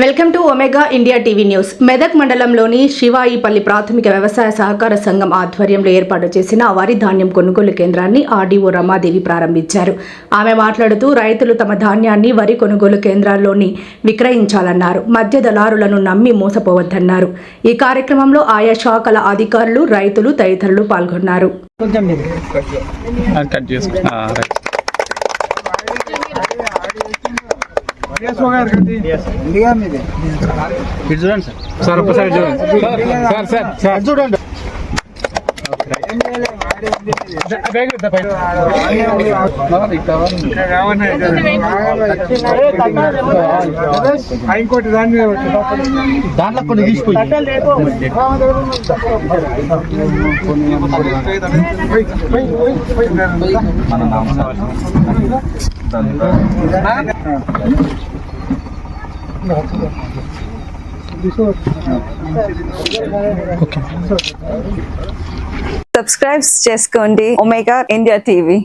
Welcome to Omega India TV news. Medak మండలంలోని శివాయిపల్లి ప్రాథమిక వ్యవసాయ సహకార సంఘం ఆధ్వర్యంలో ఏర్పాటు చేసిన వరి ధాన్యం కొనుగోలు కేంద్రాన్ని ఆర్డీఓ రమాదేవి ప్రారంభించారు. ఆమె మాట్లాడుతూ రైతులు తమ ధాన్యాన్ని వరి కొనుగోలు కేంద్రాల్లోని విక్రయించాలన్నారు. మధ్య దళారులను నమ్మి మోసపోవద్దన్నారు. ఈ కార్యక్రమంలో ఆయా శాఖల అధికారులు రైతులు తదితరులు పాల్గొన్నారు. చూడండి సార్ సార్ ఒకసారి చూడండి సార్ సార్ సార్ చూడండి బ్యాగ్ ఇద్దా పైన. ఇంకోటి దాని మీద దాంట్లో కొన్ని తీసిపోయి. సబ్స్క్రైబ్ చేసుకోండి. Omega India TV